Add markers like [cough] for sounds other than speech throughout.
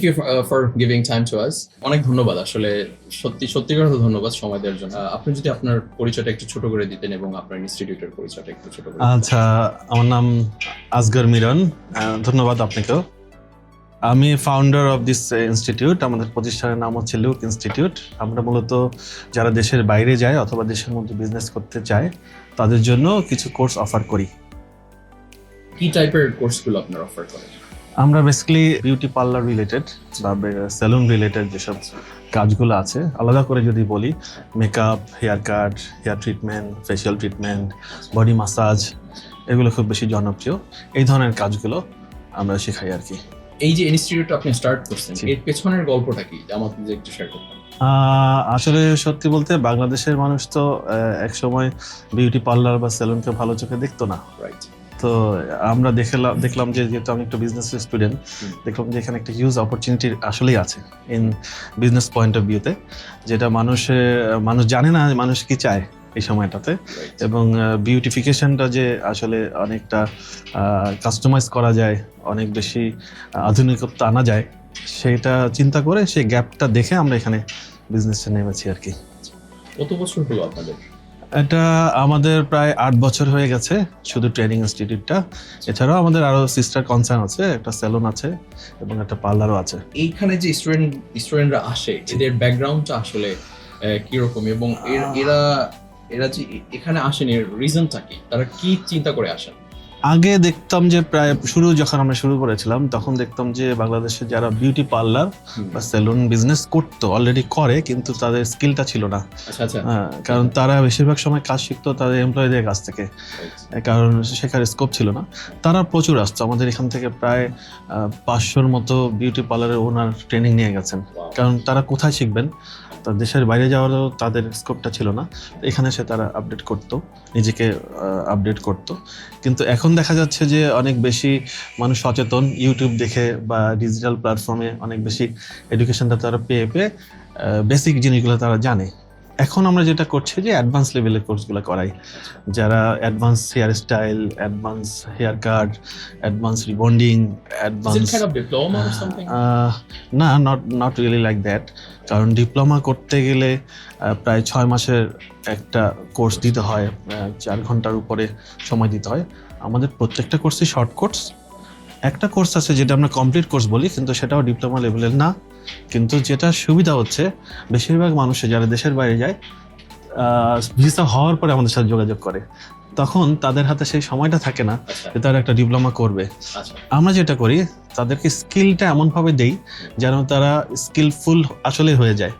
Thank you for giving time to us অনেক ধন্যবাদ আসলে সত্যি সত্যিকার অর্থে ধন্যবাদ সময় দেওয়ার জন্য। আপনি যদি আপনার পরিচয়টা একটু ছোট করে দিতেন এবং আপনার ইনস্টিটিউটের পরিচয়টা একটু ছোট করে আচ্ছা আমার নাম আসগর মিরন। ধন্যবাদ আপনাকেও। আমি ফাউন্ডার অফ দিস ইনস্টিটিউট আমাদের প্রতিষ্ঠানের নাম হচ্ছে লুক ইনস্টিটিউট আমরা মূলত যারা দেশের বাইরে যায় অথবা দেশের মধ্যে বিজনেস করতে চায় তাদের জন্য কিছু কোর্স অফার করি। কি টাইপের কোর্সগুলো আপনার অফার করেন? আমরা বেসিক্যালি বিউটি পার্লার রিলেটেড বা সেলুন রিলেটেড যেসব কাজগুলো আছে আলাদা করে যদি বলি makeup hair cut hair treatment facial treatment body massage এগুলো খুব বেশি জনপ্রিয়। এই ধরনের কাজগুলো আমরা শেখাই আর কি। এই যে ইনস্টিটিউট আপনি স্টার্ট করছেন এর পেছনের গল্পটা কি? আমাকে একটু শেয়ার করতেন। আসলে সত্যি বলতে বাংলাদেশের মানুষ তো একসময় বিউটি পার্লার বা সেলুনকে ভালো চোখে দেখতো না। রাইট তো আমরা দেখলাম দেখলাম যে যেহেতু আমি একটা বিজনেস স্টুডেন্ট দেখলাম যে এখানে একটা হিউজ অপরচুনিটি আসলেই আছে ইন বিজনেস পয়েন্ট অফ ভিউতে যেটা মানুষে মানুষ জানে না মানুষ কি চায় এই সময়টাতে এবং বিউটিফিকেশনটা যে আসলে অনেকটা কাস্টমাইজ করা যায় অনেক বেশি আধুনিকত্ব আনা যায় সেটা চিন্তা করে সেই গ্যাপটা দেখে আমরা এখানে বিজনেসটা নেমেছি আর কি। কত বছর হলো আপনাদের? এটা আমাদের প্রায় আট বছর হয়ে গেছে শুধু ট্রেনিং ইনস্টিটিউটটা। এছাড়াও আমাদের আরও সিস্টার কনসার্ন আছে একটা সেলুন আছে এবং একটা পার্লারও আছে। এইখানে যে স্টুডেন্ট স্টুডেন্টরা আসে এদের ব্যাকগ্রাউন্ডটা আসলে কীরকম? এবং এর- এরা এরা যে এখানে আসেন এর রিজনটা কি? তারা কি চিন্তা করে আসেন? আগে দেখতাম যে প্রায় শুরু যখন আমরা শুরু করেছিলাম তখন দেখতাম যে বাংলাদেশে যারা বিউটি পার্লার বা সেলুন বিজনেস করতো অলরেডি করে কিন্তু তাদের স্কিলটা ছিল না। আচ্ছা আচ্ছা। হ্যাঁ, কারণ তারা বেশিরভাগ সময় কাজ শিখতো তাদের এমপ্লয়ীদের কাছ থেকে। কারণ শেখার স্কোপ ছিল না। তারা প্রচুর আসতো। আমাদের এখান থেকে প্রায় পাঁচশোর মতো বিউটি পার্লারের ওনার ট্রেনিং নিয়ে গেছেন। কারণ তারা কোথায় শিখবেন? তা দেশের বাইরে যাওয়ারও তাদের স্কোপটা ছিল না। এখানে সে তারা আপডেট করতো নিজেকে আপডেট করতো। কিন্তু এখন দেখা যাচ্ছে যে অনেক বেশি মানুষ সচেতন ইউটিউব দেখে বা ডিজিটাল প্ল্যাটফর্মে অনেক বেশি এডুকেশনটা তারা পেয়ে পেয়ে বেসিক জিনিসগুলো তারা জানে। এখন আমরা যেটা করছি যে অ্যাডভান্স লেভেলের কোর্সগুলো করাই। যারা advance hair style advance hair cut advance rebonding advance না not not really like that কারণ ডিপ্লোমা করতে গেলে প্রায় ছয় মাসের একটা কোর্স দিতে হয় চার ঘণ্টার উপরে সময় দিতে হয়। আমাদের প্রত্যেকটা কোর্সই শর্ট কোর্স একটা কোর্স আছে যেটা আমরা কমপ্লিট কোর্স বলি, কিন্তু সেটাও ডিপ্লোমা লেভেলের না। কিন্তু যেটা সুবিধা হচ্ছে, বেশিরভাগ মানুষে যারা দেশের বাইরে যায় ভিসা হওয়ার পরে আমাদের সাথে যোগাযোগ করে। তখন তাদের হাতে সেই সময়টা থাকে না আচ্ছা। যে তারা একটা ডিপ্লোমা করবে। আচ্ছা। আমরা যেটা করি তাদেরকে স্কিলটা এমনভাবে দেই যেন তারা স্কিলফুল আসলে হয়ে যায়।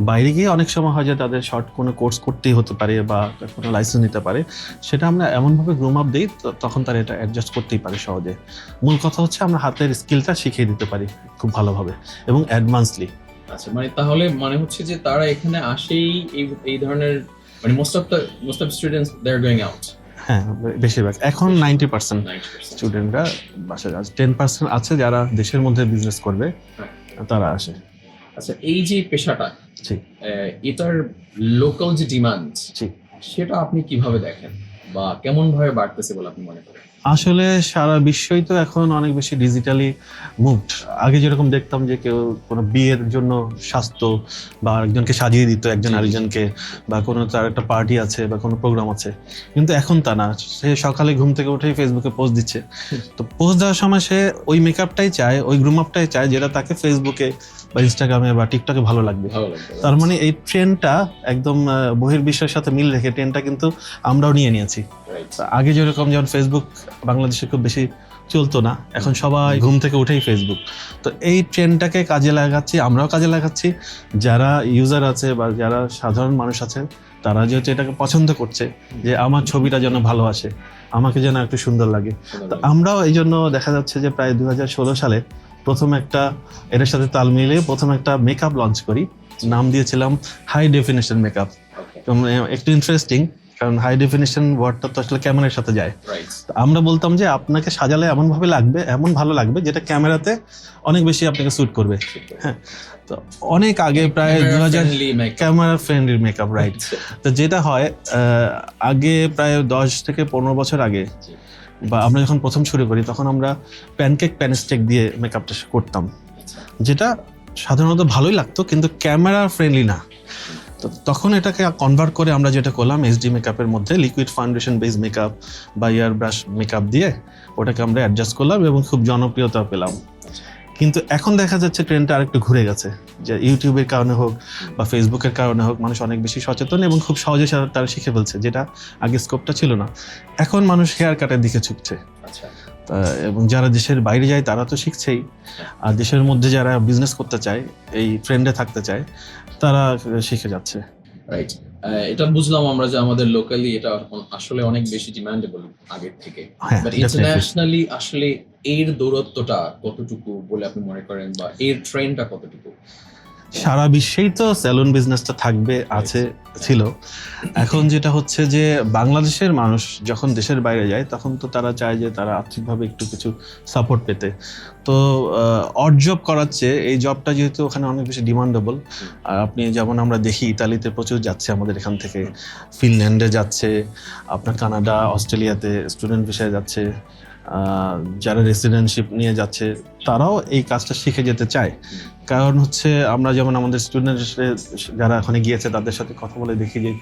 বাইরে গিয়ে অনেক সময় হয় যে তাদের শর্ট কোনো কোর্স করতেই হতে পারে বা কোনো লাইসেন্স নিতে পারে। সেটা আমরা এমনভাবে গ্রুম আপ দিই তো- তখন তারা এটা অ্যাডজাস্ট করতেই পারে সহজে। মূল কথা হচ্ছে আমরা হাতের স্কিলটা শিখিয়ে দিতে পারি খুব ভালোভাবে এবং অ্যাডভান্সলি আচ্ছা মানে তাহলে মানে হচ্ছে যে তারা এখানে আসেই এই এই ধরনের মানে most of the most of students they are going out হ্যাঁ বেশিরভাগ। এখন নাইনটি পার্সেন্ট 90% স্টুডেন্টরা বাসায় আছে। টেন পার্সেন্ট আছে যারা দেশের মধ্যে বিজনেস করবে তারা আসে। আচ্ছা এই যে পেশাটা এটার লোকাল যে ডিমান্ড সেটা আপনি কীভাবে দেখেন? বা কেমন ভাবে বাড়তেছে বলে আপনি মনে করেন? আসলে সারা বিশ্বই তো এখন অনেক বেশি ডিজিটালি মুভড আগে যেরকম দেখতাম যে কেউ কোনো বিয়ের জন্য স্বাস্থ্য বা একজনকে সাজিয়ে দিত একজন আরেকজনকে বা কোনো তার একটা পার্টি আছে বা কোনো প্রোগ্রাম আছে। কিন্তু এখন তা না। সে সকালে ঘুম থেকে উঠেই ফেসবুকে পোস্ট দিচ্ছে। তো পোস্ট দেওয়ার সময় সে ওই মেকআপটাই চায় ওই গ্রুম আপটাই চায় যেটা তাকে ফেসবুকে বা ইনস্টাগ্রামে বা টিকটকে ভালো লাগবে। তার মানে এই ট্রেনটা একদম বহির্বিশ্বের সাথে মিল রেখে ট্রেনটা কিন্তু আমরাও নিয়ে নিয়েছি। আগে যেরকম যেমন ফেসবুক বাংলাদেশে খুব বেশি চলতো না এখন সবাই ঘুম থেকে উঠেই ফেসবুক তো এই ট্রেন্ডটাকে কাজে লাগাচ্ছি আমরাও কাজে লাগাচ্ছি। যারা ইউজার আছে বা যারা সাধারণ মানুষ আছেন তারা যেহেতু এটাকে পছন্দ করছে যে আমার ছবিটা যেন ভালো আসে আমাকে যেন একটু সুন্দর লাগে। তো আমরাও এই জন্য দেখা যাচ্ছে যে প্রায় দু হাজার ষোলো সালে প্রথম একটা এটার সাথে তাল মিলিয়ে প্রথম একটা মেকআপ লঞ্চ করি। নাম দিয়েছিলাম হাই ডেফিনেশন মেকআপ. একটু ইন্টারেস্টিং কারণ হাই ডেফিনেশন ওয়ার্ডটা তো আসলে ক্যামেরার সাথে যায়। তো আমরা বলতাম যে আপনাকে সাজালে এমনভাবে লাগবে এমন ভালো লাগবে যেটা ক্যামেরাতে অনেক বেশি আপনাকে স্যুট করবে। হ্যাঁ তো অনেক আগে প্রায় দু হাজার ক্যামেরা ফ্রেন্ডলি মেকআপ রাইট তো যেটা হয় আগে প্রায় দশ থেকে পনেরো বছর আগে বা আমরা যখন প্রথম শুরু করি, তখন আমরা প্যানকেক প্যানস্টেক দিয়ে মেকআপটা করতাম, যেটা সাধারণত ভালোই লাগতো, কিন্তু ক্যামেরা ফ্রেন্ডলি না। তো তখন এটাকে কনভার্ট করে আমরা যেটা করলাম এইচডি মেকআপের মধ্যে লিকুইড ফাউন্ডেশন বেস মেকআপ বা ইয়ার ব্রাশ মেকআপ দিয়ে, ওটাকে আমরা অ্যাডজাস্ট করলাম এবং খুব জনপ্রিয়তা পেলাম। কিন্তু এখন দেখা যাচ্ছে ট্রেন্ডটা আরেকটু ঘুরে গেছে। যে ইউটিউবের কারণে হোক বা ফেসবুকের কারণে হোক মানুষ অনেক বেশি সচেতন এবং খুব সহজে তারা শিখে ফেলছে যেটা আগে স্কোপটা ছিল না। এখন মানুষ হেয়ার কাটের দিকে ঝুঁকছে আচ্ছা। এবং যারা দেশের বাইরে যায় তারা তো শিখছেই। আর দেশের মধ্যে যারা বিজনেস করতে চায় এই ট্রেন্ডে থাকতে চায় তারা শিখে যাচ্ছে। রাইট এটা বুঝলাম আমরা যে আমাদের লোকালি এটা আসলে অনেক বেশি ডিমান্ডেবল আগের থেকে। বাট ইন্টারন্যাশনালি আসলে এর দূরত্বটা কতটুকু বলে আপনি মনে করেন বা এর ট্রেন্ডটা কতটুকু? সারা বিশ্বেই তো স্যালুন বিজনেসটা থাকবে, আছে, ছিল। এখন যেটা হচ্ছে যে, বাংলাদেশের মানুষ যখন দেশের বাইরে যায়, তখন তো তারা চায় যে, তারা আর্থিকভাবে একটু কিছু সাপোর্ট পেতে। তো অড জব করাচ্ছে এই জবটা যেহেতু ওখানে অনেক বেশি ডিমান্ডেবল আর আপনি যেমন আমরা দেখি, ইতালিতে প্রচুর যাচ্ছে আমাদের এখান থেকে। ফিনল্যান্ডে যাচ্ছে, আপনার কানাডা, অস্ট্রেলিয়াতে স্টুডেন্ট ভিসায় যাচ্ছে। যারা রেসিডেন্টশিপ নিয়ে যাচ্ছে তারাও এই কাজটা শিখে যেতে চায়। কারণ হচ্ছে আমরা যেমন আমাদের স্টুডেন্ট যারা ওখানে গিয়েছে তাদের সাথে কথা বলে দেখি যে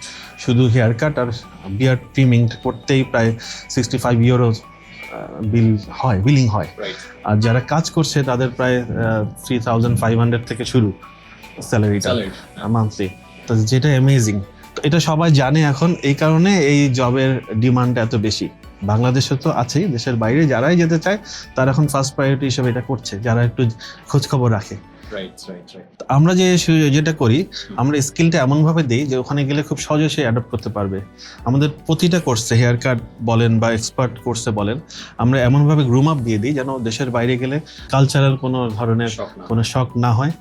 শুধু হেয়ার কাট আর বিয়ার ট্রিমিং করতেই প্রায় সিক্সটি ফাইভ ইউরো বিল হয় বিলিং হয়। আর যারা কাজ করছে তাদের প্রায় থ্রি থাউজেন্ড ফাইভ হান্ড্রেড থেকে শুরু স্যালারিটা স্যালারি মান্থলি তো যেটা অ্যামেজিং তো এটা সবাই জানে এখন এই কারণে এই জবের ডিমান্ড এত বেশি। বাংলাদেশে তো আছেই, দেশের বাইরে যারাই যেতে চায়, তারা এখন ফার্স্ট প্রায়োরিটি হিসেবে এটা করছে, যারা একটু খোঁজখবর রাখে। আমরা যে যেটা করি আমরা স্কিলটা এমনভাবে দিই যে ওখানে গেলে খুব সহজে সে অ্যাডপ্ট করতে পারবে। আমাদের প্রতিটা কোর্সে হেয়ার কাট বলেন বা এক্সপার্ট কোর্সে বলেন আমরা এমনভাবে গ্রুম আপ দিয়ে দিই যেন দেশের বাইরে গেলে কালচারাল কোনো ধরনের কোনো শখ না হয়।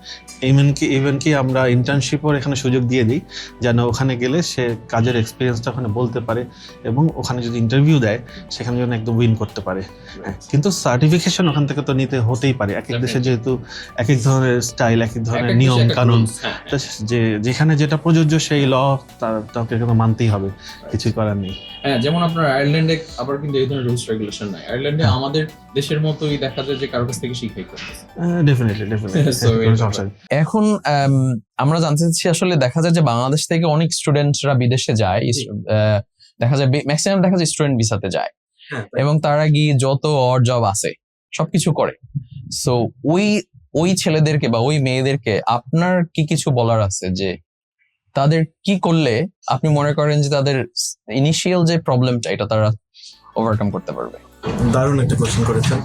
ইভেন কি ইভেন কি আমরা ইন্টার্নশিপও এখানে সুযোগ দিয়ে দিই যেন ওখানে গেলে সে কাজের এক্সপিরিয়েন্সটা ওখানে বলতে পারে এবং ওখানে যদি ইন্টারভিউ দেয় সেখানে যেন একদম উইন করতে পারে। হ্যাঁ, কিন্তু সার্টিফিকেশন ওখান থেকে তো নিতে হতেই পারে। এক এক দেশে যেহেতু এক এক ধরনের স্টাইল এক ধরনের নিয়ম কানুন। হ্যাঁ, তো যে যেখানে যেটা প্রযোজ্য সেই ল তাকে কিন্তু মানতেই হবে কিছুই করার নেই। হ্যাঁ যেমন আপনার আয়ারল্যান্ডে আবার কিন্তু এই ধরনের রুলস রেগুলেশন নাই। আয়ারল্যান্ডে হ্যাঁ। আমাদের দেশের মতোই দেখা যায় যে কারোর কাছ থেকে শিখাই করতেছে। [laughs] এখন আম, আমরা জানতে চাচ্ছি আসলে দেখা যায় যে বাংলাদেশ থেকে অনেক স্টুডেন্টরা বিদেশে যায় আহ, দেখা যায় ম্যাক্সিমাম দেখা যায় স্টুডেন্ট ভিসাতে যায়। হ্যাঁ, এবং তারা গিয়ে যত অর জব আছে সবকিছু করে। সো ওই ওই ছেলেদেরকে বা ওই মেয়েদেরকে আপনার কি কিছু বলার আছে যে তাদের কি করলে আপনি মনে করেন যে তাদের ইনিশিয়াল যে প্রবলেমটা এটা তারা ওভারকাম করতে পারবে? দারুণ একটা কোশ্চেন করেছেন।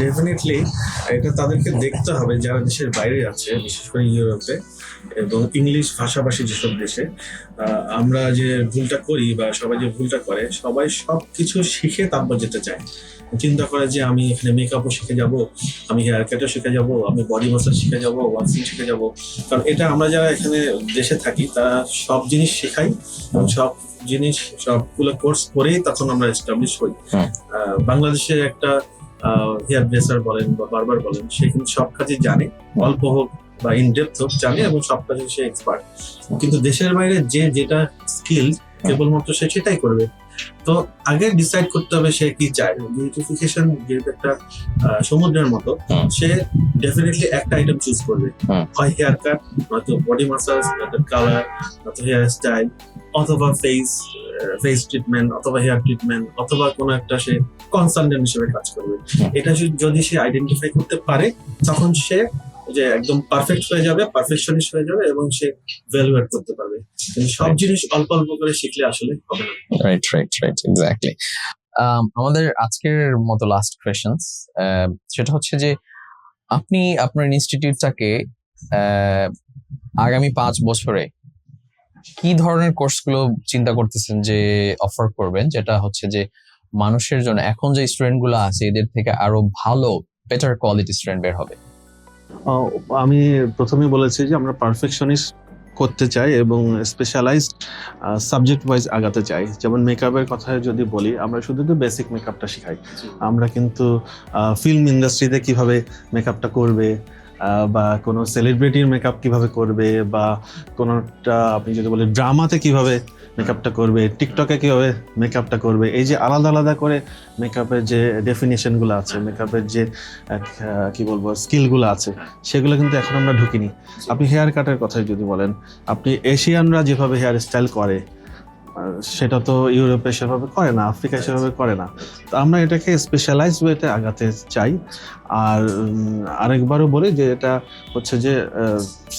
ডেফিনেটলি এটা তাদেরকে দেখতে হবে যারা দেশের বাইরে আছে বিশেষ করে ইউরোপে এবং ইংলিশ ভাষাভাষী যেসব দেশে আমরা যে ভুলটা করি বা সবাই যে ভুলটা করে, সবাই সব কিছু শিখে তারপর যেতে চায়। চিন্তা করে যে আমি এখানে মেকআপও শিখে যাব, আমি হেয়ার কাটও শিখে যাব, আমি বডি মাসাজ শিখে যাব ওয়াক্সিং শিখে যাব। কারণ এটা আমরা যারা এখানে দেশে থাকি, তারা সব জিনিস শেখাই এবং সব জিনিস সবগুলো কোর্স করেই তখন আমরা এস্টাবলিশ হই। বাংলাদেশের একটা হেয়ার ড্রেসার বলেন বা বারবার বলেন সে কিন্তু সব কাজই জানে। অল্প হোক বা ইন ডেপথ হোক জানে এবং সব কাজে সে এক্সপার্ট কিন্তু দেশের বাইরে যে যেটা স্কিল কেবলমাত্র সে সেটাই করবে। তো আগে ডিসাইড করতে হবে সে কি চায়। বিউটিফিকেশন যেহেতু একটা সমুদ্রের মতো সে ডেফিনেটলি একটা আইটেম চুজ করবে। হয় হেয়ার কাট নয়তো বডি মাসাজ নয়তো কালার নয়তো হেয়ার স্টাইল অথবা ফেস ফেস ট্রিটমেন্ট অথবা হেয়ার ট্রিটমেন্ট অথবা কোনো একটা সে কনসালটেন্ট হিসেবে কাজ করবে। এটা যদি- যদি সে আইডেন্টিফাই করতে পারে তখন সে যে একদম পারফেক্ট হয়ে যাবে পারফেকশনিস্ট হয়ে যাবে এবং সে ভ্যালুয়েট করতে পারবে। কিন্তু সব জিনিস অল্প অল্প করে শিখলে আসলে হবে না। রাইট রাইট রাইট এক্স্যাক্টলি আমাদের আজকের মতো লাস্ট কোয়েশ্চেন্স সেটা হচ্ছে যে আপনি আপনার ইনস্টিটিউটটাকে আগামী পাঁচ বছরে কি ধরনের কোর্সগুলো চিন্তা করতেছেন যে অফার করবেন? যেটা হচ্ছে যে মানুষের জন্য এখন যে স্টুডেন্টগুলো আছে এদের থেকে আরও ভালো বেটার কোয়ালিটি স্টুডেন্ট বের হবে। আমি প্রথমেই বলেছি যে আমরা পারফেকশনিস্ট করতে চাই এবং স্পেশালাইজড সাবজেক্ট ওয়াইজ আগাতে চাই। যেমন মেকআপের কথা যদি বলি আমরা শুধু তো বেসিক মেকআপটা শেখাই। আমরা কিন্তু ফিল্ম ইন্ডাস্ট্রিতে কীভাবে মেকআপটা করবে বা কোনো সেলিব্রিটির মেকআপ কীভাবে করবে বা কোনোটা আপনি যদি বলেন ড্রামাতে কীভাবে মেকআপটা করবে টিকটকে কীভাবে মেকআপটা করবে এই যে আলাদা আলাদা করে মেকআপের যে ডেফিনেশনগুলো আছে মেকআপের যে কি বলব স্কিলগুলো আছে সেগুলো কিন্তু এখন আমরা ঢুকিনি। আপনি হেয়ার কাটের কথাই যদি বলেন আপনি এশিয়ানরা যেভাবে হেয়ার স্টাইল করে সেটা তো ইউরোপে সেভাবে করে না আফ্রিকায় সেভাবে করে না। তো আমরা এটাকে স্পেশালাইজ ওয়েতে আগাতে চাই। আর আরেকবারও বলি যে এটা হচ্ছে যে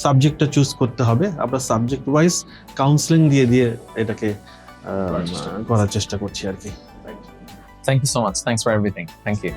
সাবজেক্টটা চুজ করতে হবে। আমরা সাবজেক্ট ওয়াইজ কাউন্সেলিং দিয়ে দিয়ে এটাকে করার চেষ্টা করছি। আর কি। Thank you so much thanks for everything thank you